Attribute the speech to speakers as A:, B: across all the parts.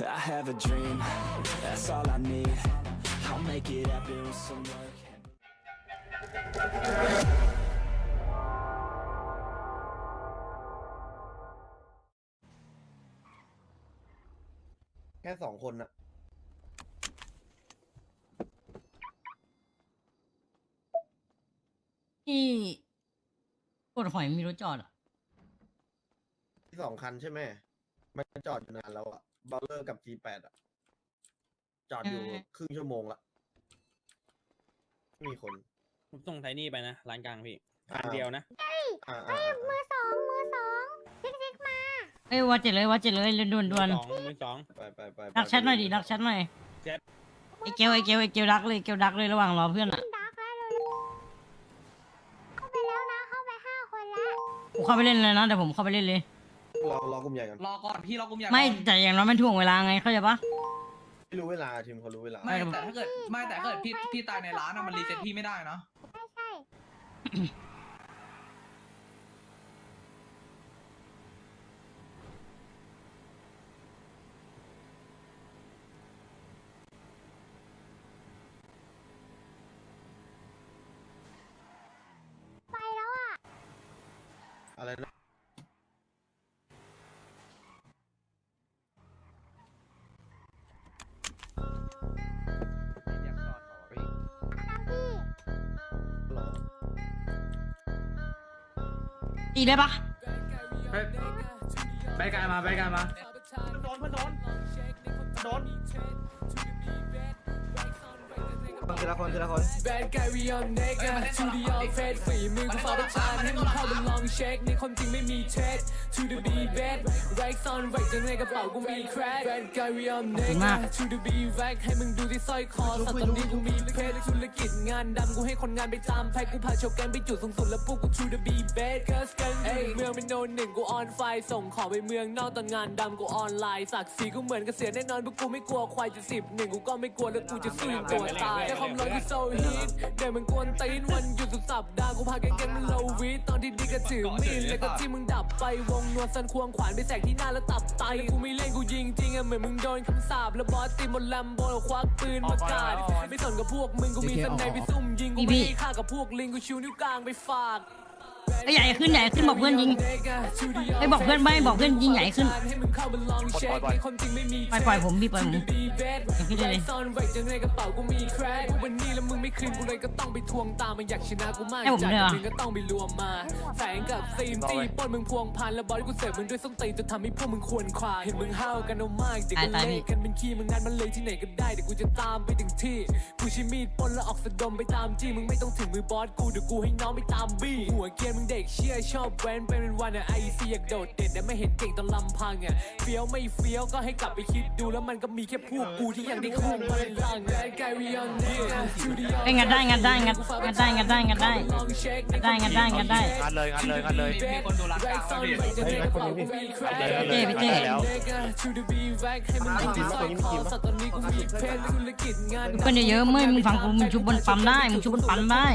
A: I have a dream, that's all I need. I'll make it happen with some work.
B: แค่สองคนอะ
C: ที่กดหอยมีรถจอดอะ
B: ที่สองคันใช่ไหมมันจอดอยู่นานแล้วอะ บอลเลอร์กับ G8 อะจอดอยู่
C: เออ
B: ครึ่งชั่วโมงละไม่มีคน
D: ผมส่งไทนี่ไปนะ ร้านกลางพี่
B: อ่า
D: คันเดียวนะ
B: อ่าอ่าอ่า
E: มือสองมือสองซิกซิกมา
C: เอ้ยวัดเจ็ดเลยวัดเจ็ดเลยเล่นด่วนด่วน
D: สองมือสอง
B: ไปไปไป
C: ๆดักแชทหน่อยดิดักแชทหน่อย
D: แชท
C: ไอเกลไอเกลไอเกลดักเลยเกลดักเลยระหว่างรอเพื่อนอะ
E: ดักแล้วเลยเข้าไปแล้วนะเข้าไปห้าคนแล้ว
C: ผมเข้าไปเล่นเลยนะเดี๋ยวผมเข้าไปเล่นเลย
B: รอรอกลุ่มใหญ่กัน
F: รอก่อนพี่รอกลุ่มใหญ่
C: ไม่
F: ก่อน
C: แต่อย่างน้อยมันถ่วงเวลาไงเข้าใจปะ
B: ไม่รู้เวลาทีมเขารู้เวลา
F: ไม่แต่ถ้าเกิดไม่แต่ถ้าเกิดพี่พี่ตายในร้านอะมันรีเซ็ตพี่ไม่ได้เนาะ
E: ใช่ใช่ไปแล้วอะ
B: อะไรนะ
C: ตีได้ปะ
F: ไปไกลมาไปไกลมา
D: โดนมันโดนโดน
B: ทีละคนทีละคน
G: Bad guy we on nigga to the all fed ฝีมือกูฟ้าประชานให้มึงเข้าไปลองเช็คในความจริงไม่มีเท็จ to the be bad right on right จนในกระเป๋ากูมี crack Bad guy we on
C: ขอบคุณมาก
G: nigga to the be back ให้มึงดูที่สร้อยคอสัตว์ตอนนี้กูมีเพชรธุรกิจงานดำกูให้คนงานไปตามแพ็กกูพาโชว์แกนไปจุดสูงสุดแล้วพวกกู to the be bad เกิร์สกันเอ้ยเมืองเป็นโนนหนึ่งกูออนไฟส่งของไปเมืองนอกตอนงานดำกูออนไลน์สักสีกูเหมือนกบเสียแน่นอนพวกกูไม่กลัวควายจะสิบหนึ่งกูก็ไม่กลัวแล้วกูจะสู้อย่างตัวตายแต่ความร้อนกูโซฮีทเดี๋ยวมึงกวนตีนวันหยุดสุดสัปดาห์กูพาแก๊งๆมันโลวีตอนที่ดีก็ถือมีดแล้วก็ที่มึงดับไปวงนวลสันควงขวานไปแสกที่หน้าแล้วตับไตกูไม่เล่นกูยิงจริงอะเหมือนมึงโดนคำสาปแล้วบอสตีบนแลมโบแล้วควักปืนมากราดไม่สนกับพวกมึงกูมีสนในไปซุ่มยิงกูไม่ให้ฆ่ากับพวกลิงกูชูนิ้วกลางไปฝาก
C: ไอ้ยใหญ่ขึ้นใหญ่ขึ้นบอกเพื่อนยิงไอ้บอกเพื่อนไม่บอกเพื่อนยิงใหญ่ขึ้นปล่อยปล่อยผมพี่ปล่อยผมยังขึ้นได้เลย
G: ซ่อนไว้จังในกระเป๋ากูมีแคร์กูวันนี้แล้วมึงไม่คืนกูเลยก็ต้องไปทวงตามมันอยากชนะกูมาก
C: ให้ผม
G: จัด
C: ด้วยเหรอ
G: มึงก็ต้องไปรวมมาแฝงกับซีมตีปล้นมึงพวงพันแล้วบอสกูเสิร์ฟมึงด้วยส้นตีนจนทำให้พวกมึงควรควายเห็นมึงห้าวกันเอามากเดี๋ยวก็
C: ตายๆ
G: เละ
C: พี่
G: กันเป็นขี้มึงงั้นมันเลยที่ไหนก็ได้เดี๋ยวกูจะตามไปถึงที่กูใช้มีดปล้นแล้วออกสะดมไปตามจี้มึงไม่ต้องถึงมือบอสกูเดี๋ยวกูให้น้องไปตามบี้หัวเกรียนมึงเด็กเชี่ยชอบแว้นเป็นวันอะไอซีอยากโดดเด่นแต่ไม่เห็นเก่งตอนลำพังอะเฟี้ยวไม่เฟี้ยวก็ให้กลับไปคิดดูแล้วมันก็มีแค่พวกกูที่ยังได้คงมาลัง Bad guy we on nigga studio
C: เอ้ยงัดได้งัดได้งัดงัดได้งัดได้งัดได้
G: ลองเช็ค
C: งัดได้งัดได้งัดได้
H: งัดเลยงัดเลยงัดเลย
F: มีมีคนดูร้านกลางมาพี่
C: เจ้พี่เจ้
H: แล้ว
C: เพื่อนเยอะๆไม่มึงฟังกูมึงชุบบนปั๊มได้มึงชุบบนปั๊มได้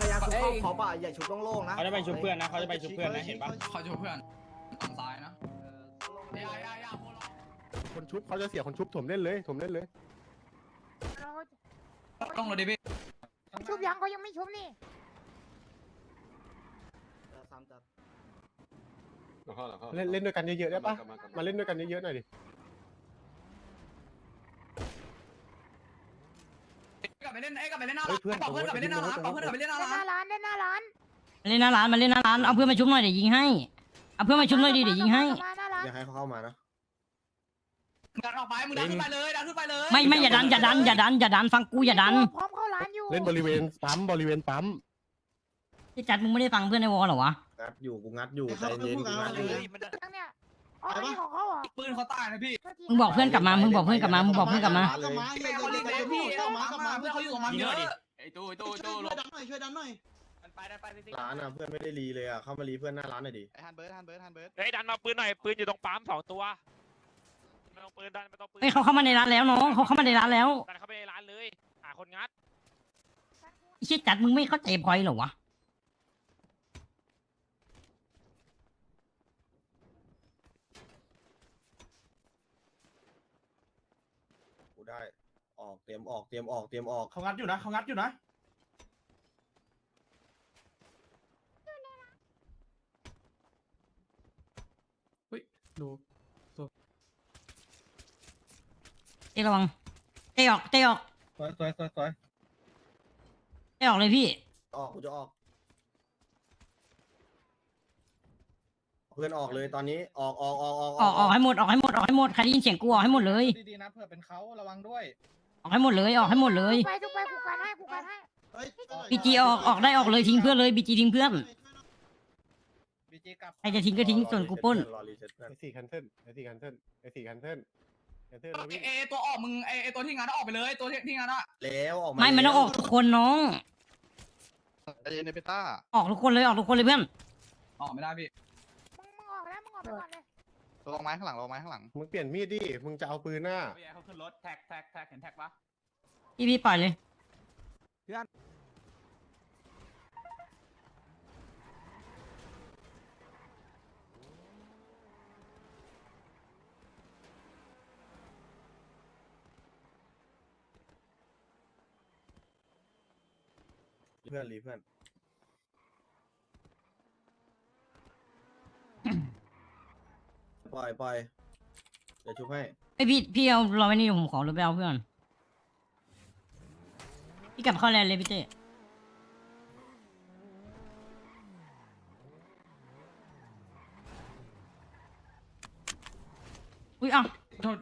B: พยายามชุบเข้าเขาป่ะอย่าชุบโล่งๆนะ
D: เขาจะไปชุบเพื่อนนะเขาจะไปชุบเพื่อนนะเห็นปะ
F: เขาจะเพื่อนฝั่งซ้ายนะยายายาโครา
H: คนชุบเขาจะเสียคนชุบถมเล่นเลยถมเล่นเลย
F: ต้องเลยดิพี่
E: ชุบยังเขายังไม่ชุบนี่
H: เล่นเล่นด้วยกันเยอะๆได้ปะมาเล่นด้วยกันเยอะๆหน่อยดิ
F: กลับไปเล่นเอ้ยกลับไปเล่นหน้าร้านบอกเพื่อนกลับไปเล่นหน้าร้านบอกเพื่อนกลับไปเล่นหน้า
E: เล่นห
F: ร้า
E: น้านร้านเล่นหน้าร้าน
C: มา เล่นหน้าร้านมาเล่นหน้าร้านเอาเพื่อนมาชุบหน่อยเดี๋ยวยิงให้เอาเพื่อนมาชุบหน่อยดิเดี๋ยวยิงให้
E: มาหน้าร้าน
B: อย่าให้เขาเข้ามานะ
F: ดันออกไปมึงดันขึ้นไปเลยดันขึ้นไปเลย
C: ไม่ไม่อย่าดันอย่าดันอย่าดันอย่าดันฟังกูอย่าดัน
E: พร้อมเข้าร้านอยู่
H: เล่นบริเวณปั๊มบริเวณปั๊ม
C: ที่จัดมึงไม่ได้ฟังเพื่อนในวอลเหรอวะ
B: งัดอยู่กูงัดอยู่ใจเย็นกูงัดอยู่
E: ทั้งเนี่ยอ๋ออันนี้ของเขาเหรอ
F: ปืนเขาตายนะพี่
C: มึงบอกเพื่อนกลับมามึงบอกเพื่อนกลับมามึงบอกเพื่อนกลับมา
B: เลย
F: เขาลิงเลยพี่เข้ามาเข้ามาเพื่อนเขาอยู่กับมันเยอะ
I: ไอ้ตู้ไอ้ตู้ไอ้ตู้ลบ
D: ไปได้ไปสิ
B: ร้านอะเพื่อนไม่ได้รีเลยอะเข้ามารีเพื่อนหน้าร้านหน่อยดิ
I: ฮันเบิร์ดฮันเบิร์ดฮันเบิร์ด
H: เฮ้ยดันมาปืนหน่อยปืนอยู่ตรงปั๊มสองตัวไม่ต้องปืนดันไม่ต้องปืน
C: เฮ้ยเขาเข้ามาในร้านแล้วน้องเขาเข้ามาในร้านแล้ว
H: ดันเข้าไปในร้านเลยหาคนงัด
C: ไอ้เชี่ยจัดมึงไม่เข้าใจพอยเหรอวะกู
B: ได้ออกเตรียมออกเตรียมออกเตรียมออก
I: เขางัดอยู่นะเขางัดอยู่นะ
C: เตะระวังเตะออกเตะออก
B: สวยสวยสวยสวย
C: เตะออกเลยพี่
B: ออกกูจะออกเพื่อนออกเลยตอนนี้ออกออกออกออก
C: ออกออกให้หมดออกให้หมดออกให้หมดใครได้ยินเสียงกูออกให้หมดเลย
I: ดีๆนะเผื่อเป็นเขาระวังด้วย
C: ออกให้หมดเลยออกให้หมดเลย
E: ไปทุกไปกูกันให้กูกันให้
C: บีจีออกออกได้ออกเลยทิ้งเพื่อนเลยบีจีทิ้งเพื่อน
I: บีจีกลับ
C: ใครจะทิ้งก็ทิ้งส่วนกูปล้น
B: รอรีเซ็ตเพื่อน
J: ไอสี่คันเทิลไอสี่คันเทิลไอสี่คันเทิลคันเทิลแล้ววิ่ง
F: เอเอตัวออกมึงเอเอตัวที่งานออกไปเลยตัวที่ที่งานอะ
B: แล้วออกมา
C: ไม่มันต้องออกทุกคนน้อง
I: ไอเย็นในเปต้า
C: ออกทุกคนเลยออกทุกคนเลยเพื่อน
F: ออกไม่ได้พี่
E: มึงมึงออกแล้วมึงออกไปก่อนเลย
I: ระวังไม้ข้างหลังระวังไม้ข้างหลัง
J: มึงเปลี่ยนมีดดิ มึงจะเอาปืนหน้า
F: พี่เขาขึ้นรถแท็กแท็กแท็กเห็นแท็กปะ
C: พี่พี่ปล่อยเลย
B: เพื่อนรีเพื่อนปล่อยปล่อยเดี๋ยวชุบให้
C: ไอยพี่พี่เอาเราไว้นี่ผมขอรถไปเอาเพื่อน พี่กลับเข้าแลนด์เลยพี่เต้อุ้ยเอ้า
F: โทษ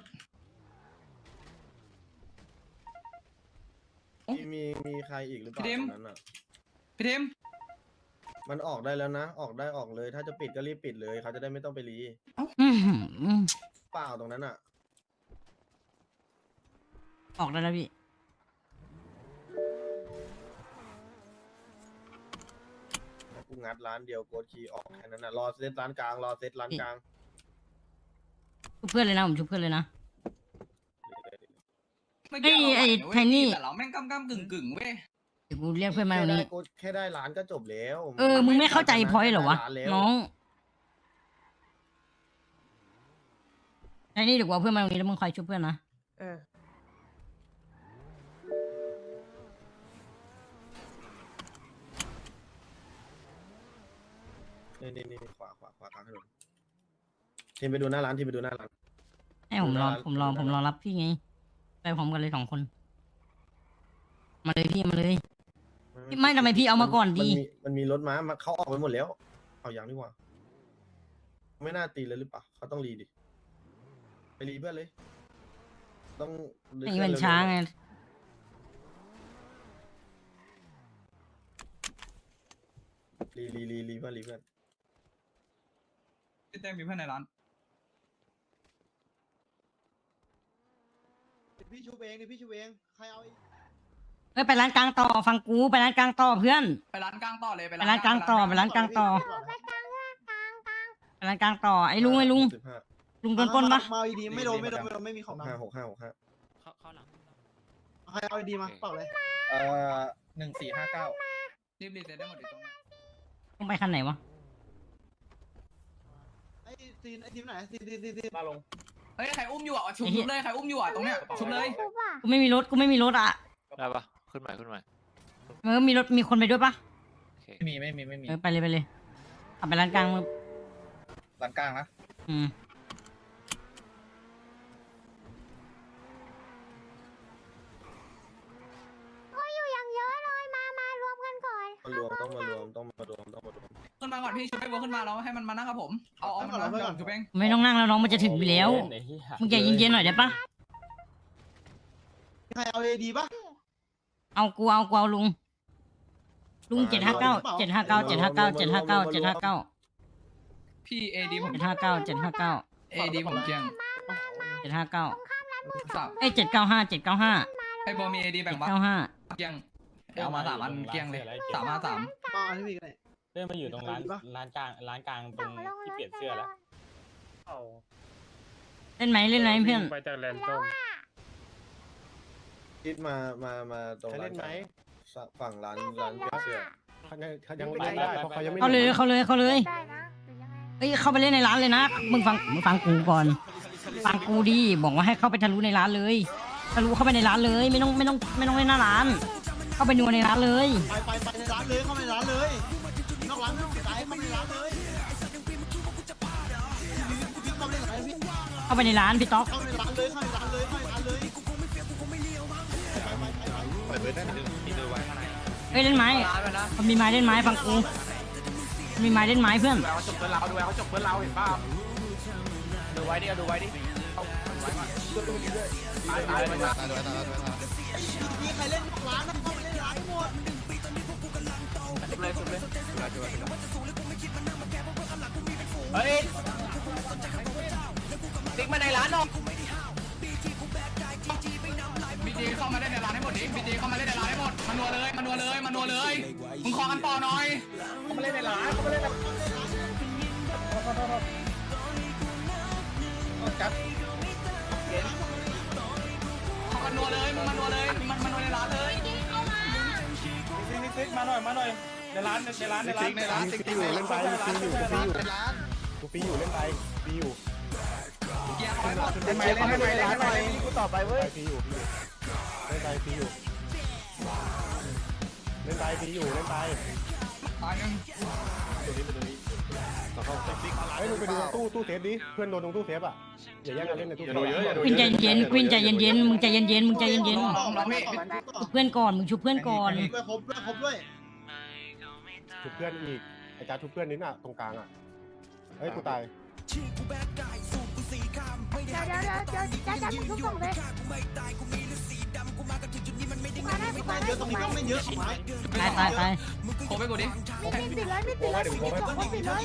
B: มีมีมีใครอีกหรือเปล่าตรงนั้นอะ
F: พี่ทิม
B: มันออกได้แล้วนะ ออกได้ออกเลย ถ้าจะปิดก็รีบปิดเลยเขาจะได้ไม่ต้องไปรี
C: อื้อหือ
B: เปล่าตรงนั้นอะ
C: ออกได้แล้วพี่
B: กูงัดร้านเดียวโกดคีย์ออกแค่นั้นน่ะรอเซตร้านกลางรอเซตร้านกลาง
C: ชุบเพื่อนเลยนะผมชุบเพื่อนเลยนะ
F: ไม่เกี่ยว
C: ไอ้
F: เรา
C: ไอ้
F: ไหวนะเว้ย
C: ไทนี่
F: แต่เราแม่งกำกำกึ่งกึ่งเว้ย
C: เดี๋ยวกูเรียกเพื่อนมาตรงนี้
B: แค่ได้โกดแค่ได้ร้านก็จบแล้ว
C: เออ มึงไม่เข้าใจพอยต์เหรอวะ
B: ได้านแล้ว
C: น้องไอ้นี่เดี๋ยวกูเอาเพื่อนมาตรงนี้แล้วมึงคอยชุบเพื่อนนะ
B: นี่นี่นี่ขวาขวาขวากลางถนนทีมไปดูหน้าร้านทีมไปดูหน้าร้าน
C: ให้ผมรอ
B: ได้
C: ผมรอ
B: ได้
C: ผมรอรับพี่ไง ไปพร้อมกันเลยสองคน มาเลยพี่มาเลยไม่ทำไมพี่เอามาก่อนดี
B: มันมีมันมีรถม้ามาเขาออกไปหมดแล้ว เอาอย่างนี้ว่า ไม่น่าตีเลยหรือเปล่าเขาต้องรีดิ ไปรีเพื่อนเลย ต้องรี
C: ไอ้
B: เพื่
C: มัน
B: เร็วๆ
C: ช้าไง
B: รีรีรีรีเพื่อนรีเพื่อน
F: พี่เต้มีเพื่อนในร้าน
I: พี่ชูเองดิพี่ชูเองใครเอา
C: เฮ้ยไปร้านกลางต่อฟังกูไปร้านกลางต่อเพื่อน
F: ไปร้านกลางต่อเลย
C: ไปร้านกลางต่อไปร้านกลางต่อ
E: ไปกลางเรื่องกลางกลาง
C: ไปร้านกลางต่อไอ้ลุงไอ้ลุง
B: สิบห้า
C: ลุงโดนปล้นปะ
I: มาดีไม่โดนไม่โดนไม่โดนไม่มี
B: ห
I: ของ
B: กห้าหกห้าหกห้า
I: ใครเอาดีมาเปล่าเลย
B: เอ่อ
I: หนึ่งสี่ห้าเก้า
F: รีบรีเซ็ตได้หมดดิตรงเนี้ย
C: ลุงไปคันไหนวะ
I: ไอ้ซีนไอ้ทีมไหนซีนซีนซีนซีน
D: มาลง
F: เฮ้ยใครอุ้มอยู่อะชุบชุบเลยใครอุ้มอยู่อะตรงเนี้ยชุบเลย
E: กูป่ะ
C: กูไม่มีรถกูไม่มีรถอะ
H: ได้ปะขึ้นใหม่ขึ้นใหม่
C: เออมีรถมีคนไปด้วยปะ
H: โอเค
I: ไม่มีไม่มีไม่มี
C: เออไปเลยไปเลยขับไปร้านกลางมึง
I: ร้านกลางนะ
C: อืม
E: โอ้ยอยู่อย่างเยอะเลยมามารวมกันก่อน
B: มารวมต้องมารวมต้องมารวมต้องมารวม
F: ขึ้นมาก่อน พี่ชุบไปบัวขึ้นมาแล้วให้มันมานั่งกับผม เอาเอามันมาเดี๋ยวผมชุบเอง
C: ไม่ต้องนั่งแล้วน้องมันจะถึงอยู่แล้วมึงใจเย็นๆหน่อยได้ปะ
I: ใครเอาดีป่ะ
C: เอากูเอากูเอาลุง ลุงเจ็ดห้าเก้าเจ็ดห้าเก้าเจ็ดห้าเก้าเจ็ดห้าเก้าเจ็ดห้าเก้า
F: พี่เอดีผม
C: เจ็ดห้าเก้าเจ็ดห้าเก้า
F: เอดีผมเกียง
C: เจ็ดห้าเก้า
F: สับ
C: เอ้ยเจ็ดเก้าห้าเจ็ดเก้าห้า
F: ไอ้โบมีเอดีแบ่
C: เจ็
F: ง
C: ด
F: ปะ
C: เก้าห้า
F: เกียงเอามาสามอันเกียงเลยสามห้าสาม
I: ป้าอันนี้พี่กันไหน
D: เริ่มมาอยู่ตรงร้านร้านกลางร้านกลางต
E: ส่
D: รง
E: งลง
D: ที่
E: รถ
D: เปลี่ยนเสื้อแล้ว
C: เล่นไหมเล่นไหมเพื่อน
H: ไปจากแลนด์
E: แล้วอะ
B: คิดมา มา มาตรง
J: ใคร
B: ร้า
J: เล่
B: น
J: นไหม
B: กลางฝั่งร้านร้านเปลี่ยนเสื้อ
J: เขายังเขายังไม่ได้ได้เพราะเขายังไม่
C: เขาเลยเขาเลยเขาเลย
E: ได้นะหรือยังไง
C: เอ้ยเข้าไปเล่นในร้านเลยนะมึงฟังมึงฟังกูก่อน ฟังกูดีบอกว่าให้เข้าไปทะลุในร้านเลยทะลุเข้าไปในร้านเลย ไม่ต้องไม่ต้องไม่ต้องเล่นหน้าร้าน เข้าไปนัวในร้านเลย
I: ไปไปไปในร้านเลยเข้าไปในร้านเลย เข้าไปในร้านพี่
C: ต๊อก
I: เข้าไปในร้านเลยเข้าไปในร้านเลยเข้าไปในร้านเลย
J: เปิดเปิดได้นะ
C: เฮ้ยเล่นไม้มันมีไม้เล่นไม้ฟังกูมีไม้เล่นไม้เพื่อน
F: เขาจบเพื่อนเราดูเขาจบเพื่อนเราเห็นป่ะดูไว้ดิดูไว้ดิตายตายไป
I: มีใครเล่นร้านนะเข้าไปในร้านหมด
F: เลยสุดเลยเฮ้ย ร้านหน่อยบีจีเข้ามาเล่นในร้านให้หมดดิบีจีเข้ามาเล่นในร้านให้หมดมานัวเลยมานัวเลยมานัวเลยมึงคอกันต่อหน่อยเข้ามาเล่นในร้านเข้ามาเล่นในเข้ามานัวเลยมึงมานัวเลยมันมานัวในร้านเลย
D: ติ๊กมาหน่อยมาหน่อยในร้านในร้านในร้านในร้าน
J: ติ๊กติ๊กอยู่เล่นไปติ๊กอยู่กูปีอยู่กูปีอยู่เล่นไปปีอยู่
F: เล่นไปเล่นไปเล่นไปกูต่อไปเว้ย
J: ปีอยู่ปีอยู่เล่นไปปีอยู่เล่นไปปีอยู่เล่นไป
F: ตายหนึ่ง
J: ต่อเข้าเฮ้ยมึงไปดูตู้ตู้เซฟดิเพื่อนโดนตรงตู้เซฟอะอย่าแย่งกันเล่นในตู้เซฟ
C: ควินใจเย็นควินใจเย็นๆมึงใจเย็นๆมึงใจเย็น
F: ลองลองพี่
C: ๆชุบเพื่อนก่อนมึงชุบเพื่อนก่อน
I: ด้วยครบด้วยครบด้วย
J: ทุบเพื่อนอีกไอ้จ้าทุบเพื่อนนิดน่ะตรงกลางอะเฮ้ยกูตาย
E: ยวเดี๋ยวเดี๋ยวจะจะทุกส่งเลยมาได้
I: ไม่
E: มา
I: เย
E: ได้
I: อะตรงนี้ต้องไม่เยอะไม้
C: ตายตายตาย
F: โคไปกูดิ
E: มีปิดเลยมีปิดเลยมีสองคนปิดเลย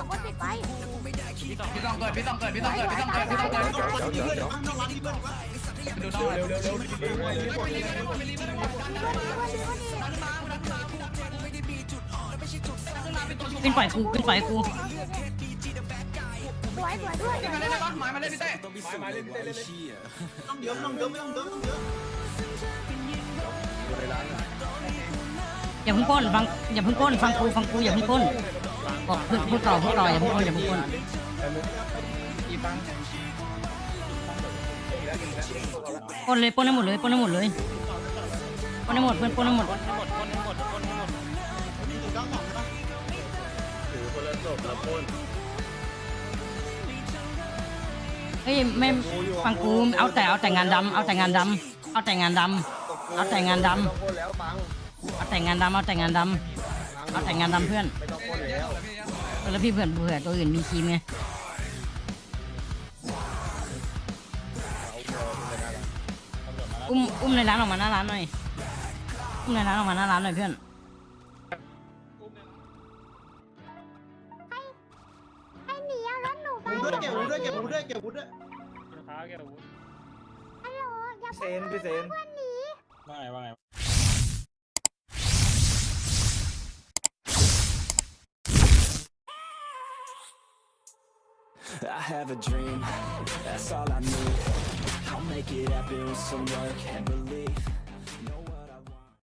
E: สองคนปิดไป
F: พี่ต้องเกิดพี่ต้องเกิดพี่ต้องเกิดพี่ต้องเกิดพี่ต้องเกิด
I: นอกร้านมีเพื่อนนอกร้านมีเพื่อน
F: ดูน้อง
J: เร็วเร็วเร็ว
E: มีคนมีคนมีคนมีคน
C: ขึ้นปล่อยกูขึ้นปล่อยกู
E: สวยสวยด้วย
F: มาเล่นได้ปะมาเล่นพี่เต้
I: ต้องเยอะต้องเยอะไม่ต้องเยอะต้องเยอะ
C: อย่าเพิ่งก้นฟังอย่าเพิ่งก้นฟังกูฟังกูอย่าเพิ่งก้นบอกพูดพูดต่อพูดต่ออย่าเพิ่งก้นอย่าเพิ่งก้น
F: อีบัง
C: ก้นเลยป้นให้หมดเลยป้นให้หมดเลยป้นให้หมดเพื่อนป้นให้หมด
I: เก้าสองนะ
B: ถือคนละศพละคน
C: เฮ้ยไม่ฟังกูเอาแต่เอาแต่งานดำเอาแต่งานดำเอาแต่งานดำเอาแต่งานดำเอาแต่งานดำเอาแต่งานดำเอาแต่งานดำเพื่อน
B: แล้ว
C: เออแล้วพี่เพื่อนเผื่อตัวอื่นมีครีมไงอุ้มอุ้มในร้านออกมาหน้าร้านหน่อยอุ้มในร้านออกมาหน้าร้านหน่อยเพื่อน
E: ถหนูไป
I: หูด้วยเก็บหูด้วยเก็บหูด้วยเก็บหูด้วย
E: ฮัลโหลอย่า
F: เซนพี่เซน
E: เพื่อนหนี
D: ว่าไงว่าไง